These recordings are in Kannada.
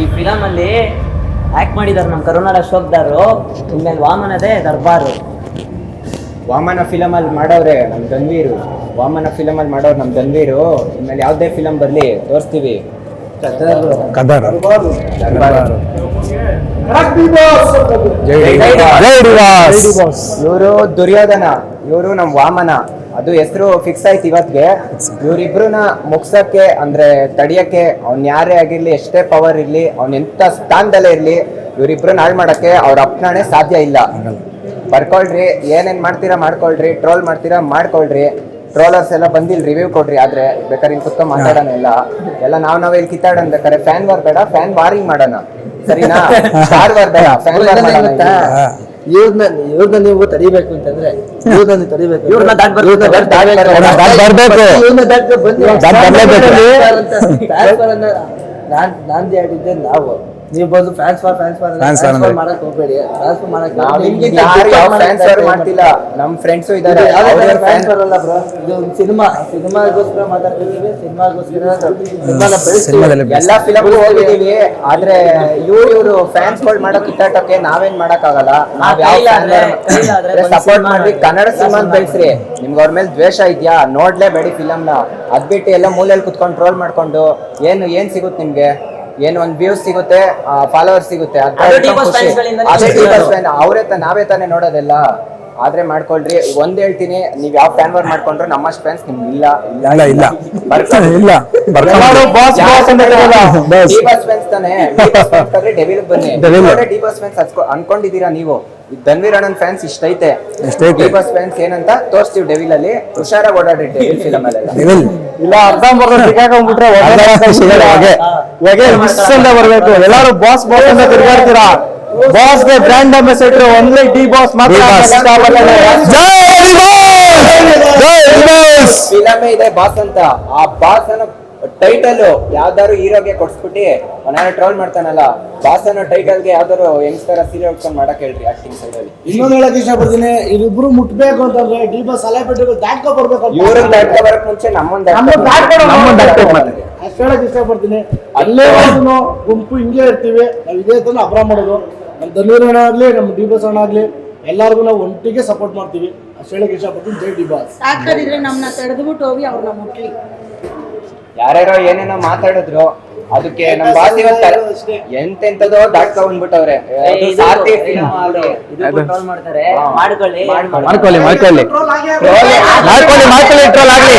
ಈ ಫಿಲಮ್ ಅಲ್ಲಿ ಆಕ್ಟ್ ಮಾಡಿದಾರೆ ನಮ್ಮ ಕರುನಾಡ ಅಶೋಕ್ದಾರು ಇನ್ಮೇಲೆ ವಾಮನದೇ ದರ್ಬಾರು. ವಾಮನ ಫಿಲಮ್ ಅಲ್ಲಿ ಮಾಡೋರೆ ನಮ್ಮ ಗಂಭೀರು. ವಾಮನ ಫಿಲಮ್ ಅಲ್ಲಿ ಮಾಡೋರು ನಮ್ ಗಂಭೀರು. ಇನ್ಮೇಲೆ ಯಾವ್ದೇ ಫಿಲಮ್ ಬರ್ಲಿ ತೋರಿಸ್ತೀವಿ. ಕದರ್ ಜೈ ಜೈ ಡಿವಾಸ್ ಇವರು ದುರ್ಯೋಧನ ಇವರು ನಮ್ ವಾಮನ. ಅದು ಹೆಸರು ಫಿಕ್ಸ್ ಆಯ್ತು ಇವತ್ಗೆ. ಇವ್ರಿಬ್ರನ್ನ ಮುಗ್ಸಕ್ಕೆ ಅಂದ್ರೆ ತಡಿಯಕ್ಕೆ ಅವ್ನ್ ಯಾರೇ ಆಗಿರ್ಲಿ ಎಷ್ಟೇ ಪವರ್ ಇರ್ಲಿ ಅವ್ನ್ ಎಂತ ಸ್ಥಾನದಲ್ಲೇ ಇರ್ಲಿ ಇವ್ರಿಬ್ರನ್ನ ಹಾಳು ಮಾಡಕ್ಕೆ ಅವ್ರ ಅಪ್ನಾಣೆ ಸಾಧ್ಯ ಇಲ್ಲ. ಬರ್ಕೊಳ್ರಿ ಏನೇನ್ ಮಾಡ್ತೀರಾ ಮಾಡ್ಕೊಳ್ರಿ ಟ್ರೋಲ್ ಮಾಡ್ತೀರಾ ಮಾಡ್ಕೊಳ್ರಿ. ಟ್ರೋಲರ್ಸ್ ಎಲ್ಲ ಬಂದಿಲ್ ರಿವ್ಯೂ ಕೊಡ್ರಿ ಆದ್ರೆ ಬೇಕಾದ್ರೆ ಸುತ್ತ ಕುತ್ಕೊಂಡ್ ಮಾತಾಡೋಣ ಎಲ್ಲ. ಎಲ್ಲ ನಾವ್ ನಾವ್ ಇಲ್ಲಿ ಕಿತ್ತಾಡೋಣ ಬೇಕಾದ್ರೆ ಫ್ಯಾನ್ ವಾರ್ ಬೇಡ ಫ್ಯಾನ್ ವಾರಿಂಗ್ ಮಾಡೋಣ. ಸರಿನಾ? ವಾರ್ ಬೇಡ ಫ್ಯಾನ್ ವಾರ್ ಮಾಡೋಣ. ಇವ್ರನ್ನ ಇವ್ರನ್ನ ನೀವು ತಡಿಬೇಕು ಅಂತಂದ್ರೆ ಇವ್ರನ್ನ ನೀವು ತಡಿಬೇಕು. ಇವ್ರನ್ನ ದಾಟ್ ಬರ್ಬೇಕು. ದಾಟ್ ನಾಂದಿ ಆಡಿದ್ದೆ ನಾವು. ನೀವು ಬಂದು fans for fans for fans for ಅಂದ್ರೆ? ಮಾಡಕ್ ಹೋಗ್ಬೇಡಿ. ಫ್ಯಾನ್ಸ್ ಫಾರ್ ಮಾಡಕ್ ನಾವ್. ನಿಮ್ಗೆ ಯಾರು ಯಾವ ಫ್ಯಾನ್ಸ್ ಫಾರ್ ಮಾಡ್ತಿಲ್ಲ? ನಮ್ಮ ಫ್ರೆಂಡ್ಸ್ ಇದ್ದಾರೆ ಅವ್ರವ್ರ ಫ್ಯಾನ್ಸ್ fans- ಬರಲ್ಲ ಬ್ರೋ ಇದು ಒಂದು ಸಿನಿಮಾ. ಸಿನಿಮಾಗೋಸ್ಕರ ಮಾತಾಡ್ತಿದೀವಿ. ಸಿನಿಮಾಗೋಸ್ಕರ ಸಿನಿಮಾನ ಬೆಳೆಸ್ತೀವಿ. ಎಲ್ಲಾ ಫಿಲಮ್ ಹೋಗಿದೀವಿ ಆದ್ರೆ ಇವ್ರು ಇವರು ಫ್ಯಾನ್ಸ್ ಹೋಲ್ಡ್ ಮಾಡೋ ಕಿತ್ತಾಟಕ್ಕೆ ನಾವೇನ್ ಮಾಡಕ್ ಆಗಲ್ಲ ನಾವ್ ಯಾವ ಸಪೋರ್ಟ್ ಸಿನಿಮಾ ಮಾಡ್ರಿ ಕನ್ನಡ ಸಿನಿಮಾ ಬೆಳೆಸ್ರಿ. ನಿಮ್ಗೆ ಅವ್ರ ಮೇಲೆ ದ್ವೇಷ ಇದ್ಯಾ? ನೋಡ್ಲೇಬೇಡಿ ಫಿಲಮ್ನ. ಅದ್ಬಿಟ್ಟು ಎಲ್ಲ ಮೂಲೆಯಲ್ಲಿ ಕುತ್ಕೊಂಡು ಟ್ರೋಲ್ ಮಾಡ್ಕೊಂಡು ಏನು ಏನ್ ಸಿಗುತ್ತೆ ನಿಮ್ಗೆ? ಏನು ಒಂದ್ ವ್ಯೂಸ್ ಸಿಗುತ್ತೆ ಫಾಲೋವರ್ಸ್ ಸಿಗುತ್ತೆ. ಅವರೇ ನಾವೇ ತಾನೇ ನೋಡೋದೆಲ್ಲ. ಆದ್ರೆ ಮಾಡ್ಕೊಳ್ರಿ ಒಂದ್ ಹೇಳ್ತೀನಿ ನೀವ್ ಯಾವ ಫ್ಯಾನ್ ವರ್ಕ್ ಮಾಡ್ಕೊಂಡ್ರು ನಮ್ಮಷ್ಟು ಫ್ಯಾನ್ಸ್ ನಿಮ್ಗೆ ಇಲ್ಲ ಇಲ್ಲ ಇಲ್ಲ. ಇಲ್ಲ. ಎಲ್ಲರೂ boss, boss ಅಂತ ಇರಲ್ಲ. Boss. ಡಿ-ಬಾಸ್ fans ತಾನೇ ಡಿ-ಬಾಸ್ fans ಆದ್ರೆ ಡೆವಿಲ್ ಬನ್ನಿ. ಡಿ-ಬಾಸ್ ಫ್ಯಾನ್ಸ್ ಅನ್ಕೊಂಡಿದೀರಾ ನೀವು ಧನ್ವೀರ್ ಅಣ್ಣನ್ ಫ್ಯಾನ್ಸ್ ಇಷ್ಟ ಐತೆ ಡಿ-ಬಾಸ್ ಫ್ಯಾನ್ಸ್ ಏನಂತ ತೋರಿಸ್ತೀವಿ ಡೆವಿಲ್ ಅಲ್ಲಿ ಹುಷಾರಾಗಿ ಓಡಾಡಿ ಡೆವಿಲ್ ಫಿಲಮ್ ಅಲ್ಲಿ ಡೆವಿಲ್ ಇಲ್ಲ ಅರ್ಧಂಬರ್ಧ ಸಿಕ್ಕಾಕೊಂಡ್ಬಿಟ್ರೆ ಹೊಗೆ ಮಿಸ್ ಅಂತ ಬರ್ಬೇಕು ಎಲ್ಲಾರು ಬಾಸ್ ಬಾಸ್ ಅಂತ ತಿರ್ಗಾಡ್ತೀರಾ ಬಾಸ್ಗೆ ಬ್ರ್ಯಾಂಡ್ ಅಂಬಾಸಿಡರ್ ಒಂದ್ಲೇ ಡಿ ಬಾಸ್ ಮಾತ್ರ. ಜೈ ಡಿವಾಸ್ ಜೈ ಡಿವಾಸ್ ಫಿಲಮೇ ಇದೆ ಬಾಸ್ ಅಂತ ಆ ಬಾಸ್ ಅನ್ನೋ ಟೈಟಲ್ ಯಾವ್ದಾದ್ರು ಹೀರೋಗೆ ಕೊಡ್ಸ್ಬಿಟ್ಟು ನಾನು ಟ್ರೋಲ್ ಮಾಡ್ತಾನಲ್ಲ ಬಾಸ್ ಅನ್ನೋ ಟೈಟಲ್ಗೆ ಯಾವ್ದಾರು ಯಂಗ್ಸ್ಟರ್ ಸೀರೆ ಉಟ್ಕೊಂಡು ಮಾಡಕ್ ಹೇಳ್ರಿ ಆಕ್ಟಿಂಗ್ ಸೈಡ್ ಅಲ್ಲಿ. ಇನ್ನೊಂದು ಹೇಳಕ್ ಇಷ್ಟಪಡ್ತೀನಿ ಇವ್ರಿಬ್ರು ಮುಟ್ಬೇಕು ಅಂತಂದ್ರೆ ಡಿ ಬಸ್ ಸಲಹೆ ದಾಟ್ಕೊ ಬರ್ಬೇಕು ಅಂತ. ಇವ್ರನ್ನ ದಾಟ್ಕೊ ಬರಕ್ ಮುಂಚೆ ನಮ್ಮೊಂದ್ ನಮ್ಮನ್ನ ಹೇಳಕ್ ಇಷ್ಟ ಪಡ್ತೀನಿ ಹೋಗ್ಬೇಕು. ಅಷ್ಟ್ ಹೇಳಕ್ ಇಷ್ಟಪಡ್ತೀನಿ. ಅಲ್ಲೇ ಒಂದು ಗುಂಪು ಹಿಂಗೆ ಇರ್ತೀವಿ. ನಾವು ಇದೇ ತಂದು ಅಬ್ರ ಮಾಡೋದು. ನಮ್ಮ ಧನುರ್ ಅಣ್ಣ ಆಗ್ಲಿ ನಮ್ಮ ಡಿ ಬಸ್ ಅಣ್ಣ ಆಗ್ಲಿ ಎಲ್ಲರಿಗೂ ನಾವು ಒಂಟಿಗೆ ಸಪೋರ್ಟ್ ಮಾಡ್ತೀವಿ. ಅಷ್ಟು ಹೇಳಕ್ ಇಷ್ಟಪಡ್ತೀನಿ. ಜೈ ಡಿ ಬಾಸ್ ಸಾಕಾದಿದ್ರೆ ನಮ್ಮನ್ನ ತಡೆದ್ಬಿಟ್ಟು ಹೋಗಿ ಅವ್ರನ್ನ ಮುಟ್ಲಿ. ಯಾರ್ಯಾರೋ ಏನೇನೋ ಮಾತಾಡಿದ್ರು ಅದಕ್ಕೆ ನಮ್ ಬಾಸ್ ಇವತ್ತ ಎಂತೆಂತದೋ ದಾಟ್ಕೊ ಬಂದ್ಬಿಟ್ಟವ್ರೆ ಅದು ಸಾರ್ಥಿ ಮಾಡ್ತಾರೆ. ಮಾಡ್ಕೊಳ್ಳಿ. ಮಾಡ್ಕೊಳ್ಳಿ. ಮಾಡ್ಕೊಳ್ಳಿ. ಮಾಡ್ಕೊಳ್ಳಿ. ಮಾಡ್ಕೊಳ್ಳಿ ಟ್ರೋಲ್ ಆಗ್ಲಿ.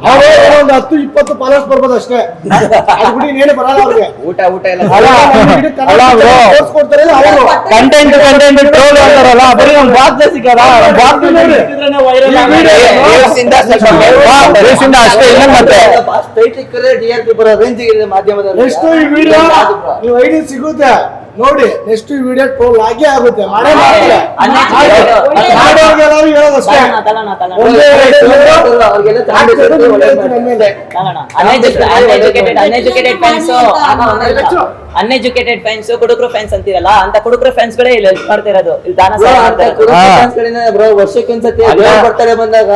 ಒಂದು ಹತ್ತು ಇಪ್ಪತ್ತು ಫಾಲೋಸ್ ಬರ್ಬೋದು ಅಷ್ಟೇ. ಇನ್ನೇನು ಬರಲ್ಲ ಅವ್ರಿಗೆ. ಊಟ ಊಟ ಎಲ್ಲ ಅವರು ಕಂಟೆಂಟ್ ಕಂಟೆಂಟ್ ಟ್ರೋಲ್ ಅಂತಾರಲ್ಲ ಬರೀ ನಮ್ ಅಷ್ಟೇ ಇಲ್ಲ ಮತ್ತೆ ಸ್ಟ್ರೈಟ್ ಇಕ್ಕರೆ ಡಿ ಆರ್ ಪಿ ಬರೋ ರೇಂಜ್ ಇದೆ ಮಾಧ್ಯಮದಲ್ಲಿ ಎಷ್ಟು ಈ ವಿಡಿಯೋ ನೀವು ಐಡಿ ಸಿಗುತ್ತೆ. ನೋಡಿ ನೆಕ್ಸ್ಟ್ ವಿಡಿಯೋ ಟ್ರೋಲ್ ಆಗೇ ಆಗುತ್ತೆ. ಮಾಡೇ ಮಾಡ್ತಾರೆ. ಮಾಡೋರ್ಗೆಲ್ಲರೂ ಹೇಳೋದಷ್ಟೇ. ಆಗ. Uneducated ಫ್ಯಾನ್ಸ್ ಕುಡುಕ್ರು ಫ್ಯಾನ್ಸ್ ಅಂತೀರಲ್ಲ ಅಂತ ಕುಡುಕ್ರು ಫ್ಯಾನ್ಸ್ ಗಳೇ ಇಲ್ಲಿ help ಮಾಡ್ತಾ ಇರೋದು ಇಲ್ಲಿ ದಾನ ಬ್ರೋ ಸಹಾಯ ಮಾಡ್ತಾ ಇರೋದು. ವರ್ಷಕ್ಕೊಂದ್ಸತಿ. ದೇವ್ರ ಬರ್ತಡೆ ಬಂದಾಗ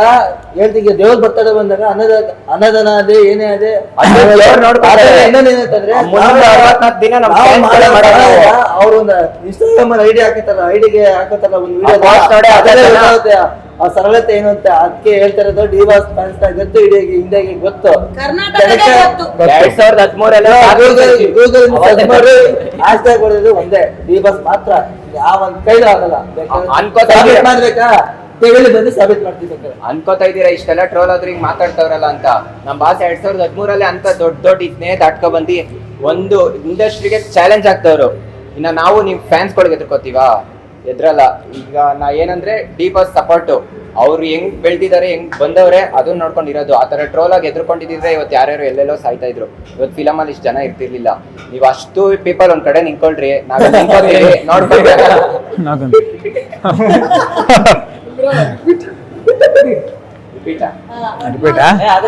ಹೇಳ್ತೀನಿ ದೇವ್ರ ಬರ್ತಾರೆ ಬಂದಾಗ ಅನ್ನದ ಅನ್ನದಾನ ಅದೇ ಏನೇ ಅದೇ ಅದು ದೇವ್ರ್ ನೋಡ್ಕೊತಾರೆ. ಆದ್ರೆ ಅರವತ್ನಾಲ್ಕು ದಿನ. ಅವ್ರ ಒಂದು ಇನ್ಸ್ಟಾಗ್ರಾಮ್ ಅಲ್ಲಿ ಐಡಿ ಹಾಕಿರ್ತಾರ ಐಡಿಗೆ ಹಾಕತ್ತಾರ ಒಂದು ಆ post ನೋಡಿ ಆ ಸರಳತೆ ಏನು ಅಂತ ಅದಕ್ಕೆ ಹೇಳ್ತಾ ಇರೋದು ಡಿ ವಾಸ್ ಫ್ಯಾನ್ಸ್ ಗೊತ್ತು ಇಡೀ ಹಿಂದೆಗೆ ಗೊತ್ತು. ಹದಿಮೂರು. ಎರಡ್ ಸಾವಿರದ ಹದಿಮೂರಲ್ಲ ಹ್ಯಾಶ್ ಟ್ಯಾಗ್ ಹೊಡೆದು ಒಂದೇ. ಡಿ ವಾಸ್ ಮಾತ್ರ ಯಾವ ಒಂದ್ ಕೈಲೂ ಆಗಲ್ಲ. ಅನ್ಕೋತಾ? ಮಾಡ್ಬೇಕಾ? ತೆಗಲಿ ಬಂದು ಸಾಬೀತ್ ಅನ್ಕೋತಾ ಇದೀರಾ ಇಷ್ಟೆಲ್ಲ ಟ್ರೋಲ್ ಆದ್ರೆ ಹಿಂಗ್ ಮಾತಾಡ್ತಾವ್ರಲ್ಲ ಅಂತ? ನಮ್ ಬಾಸ್ ಎರಡ್ ಸಾವಿರದ ಹದಿಮೂರಲ್ಲೇ ಅಂತ ದೊಡ್ಡ ದೊಡ್ಡ ಇದನ್ನೇ ದಾಟ್ಕೊ ಬಂದಿ ಒಂದು ಇಂಡಸ್ಟ್ರಿಗೆ ಚಾಲೆಂಜ್ ಆಗ್ತವ್ರು. ಇನ್ನ ನಾವು ನಿಮ್ ಫ್ಯಾನ್ಸ್ ಗಳಿಗೆ ಎದ್ರಕೋತೀವಾ ಎದ್ರಲ್ಲ. ಈಗ ನಾ ಏನಂದ್ರೆ ಡಿ ಸಪೋರ್ಟು ಸಪೋರ್ಟ್ ಅವ್ರು ಹೆಂಗ್ ಬೆಳ್ದಿದ್ದಾರೆ ಹೆಂಗ್ ಬಂದವ್ರೆ ಅದನ್ನ ನೋಡ್ಕೊಂಡಿರೋದು. ಆ ತರ ಟ್ರೋಲ್ ಆಗಿ ಎದ್ರುಕೊಂಡಿದ್ರೆ ಇವತ್ತು ಯಾರ್ಯಾರು ಎಲ್ಲೆಲ್ಲೋ ಸಾಯ್ತಾ ಇದ್ರು. ಇವತ್ತು ಫಿಲಮ್ ಅಲ್ಲಿ ಇಷ್ಟು ಜನ ಇರ್ತಿರ್ಲಿಲ್ಲ. ನೀವು ಅಷ್ಟು ಪೀಪಲ್ ಒಂದ್ ಕಡೆ ನಿಂತ್ಕೊಳ್ರಿ. ನಾವ್ ನಿಂತ್ಕೊತೀವಿ ರಿಪೀಟಾ